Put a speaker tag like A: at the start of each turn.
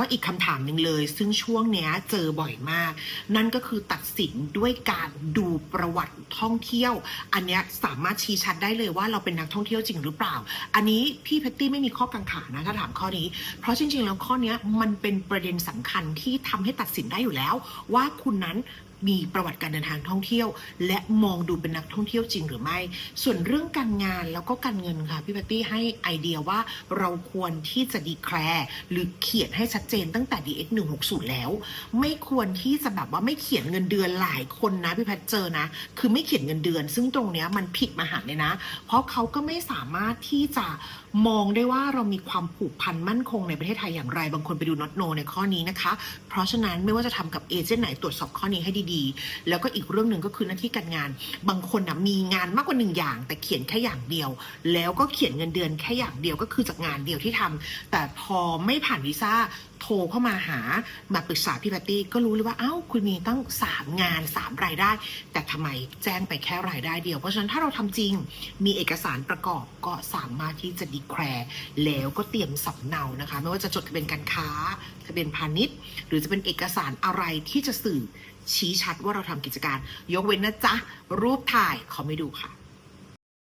A: ก็อีกคำถามหนึ่งเลย ซึ่งช่วงเนี้ยเจอบ่อยมาก นั่นก็คือตัดสินด้วยการดูประวัติท่องเที่ยว อันเนี้ยสามารถชี้ชัดได้เลยว่าเราเป็นนักท่องเที่ยวจริงหรือเปล่า อันนี้พี่แพตตี้ไม่มีข้อกังขานะถ้าถามข้อนี้ เพราะจริงๆแล้วข้อเนี้ยมันเป็นประเด็นสำคัญที่ทำให้ตัดสินได้อยู่แล้ว ว่าคุณนั้น มีประวัติการเดินทางท่องเที่ยว และมองดูเป็นนักท่องเที่ยวจริงหรือไม่ ส่วนเรื่องการงานแล้วก็การเงินค่ะพี่แพตตี้ให้ไอเดียว่าเราควรที่จะดีแคลร์หรือเขียนให้ชัดเจนตั้งแต่ DX 160แล้ว ไม่ควรที่จะแบบว่าไม่เขียนเงินเดือนหลายคนนะพี่แพทเจอนะ คือไม่เขียนเงินเดือน ซึ่งตรงเนี้ยมันผิดมหันเลยนะ เพราะเขาก็ไม่สามารถที่จะมองได้ว่าเรามีความผูกพันมั่นคงในประเทศไทยอย่างไรบางคนไปดูน็อตโนในข้อนี้นะคะ เพราะฉะนั้นไม่ว่าจะทำกับเอเจนต์ไหนตรวจสอบข้อนี้ให้ดีๆแล้วก็อีกเรื่องหนึ่งก็คือหน้าที่การงาน บางคนนะมีงานมากกว่าหนึ่งอย่าง แต่เขียนแค่อย่างเดียว แล้วก็เขียนเงินเดือนแค่อย่างเดียวก็คือจากงานเดียวที่ทำแต่พอไม่ผ่านวีซ่าโทรเข้ามาหามาปรึกษาพี่แพตตี้ก็รู้เลยว่า เอ้า คุณมีตั้งสามงานสามรายได้ แต่ทำไมแจ้งไปแค่รายได้เดียว เพราะฉะนั้นถ้าเราทำจริงมีเอกสารประกอบก็สามารถที่จะดีแคลร์แล้วก็เตรียมสำเนานะคะ ไม่ว่าจะจดทะเบียนการค้าทะเบียนพาณิชย์ หรือจะเป็นเอกสารอะไรที่จะสื่อชี้ชัดว่าเราทำกิจการ ยกเว้นนะจ๊ะ รูปถ่ายเขาไม่ดูค่ะ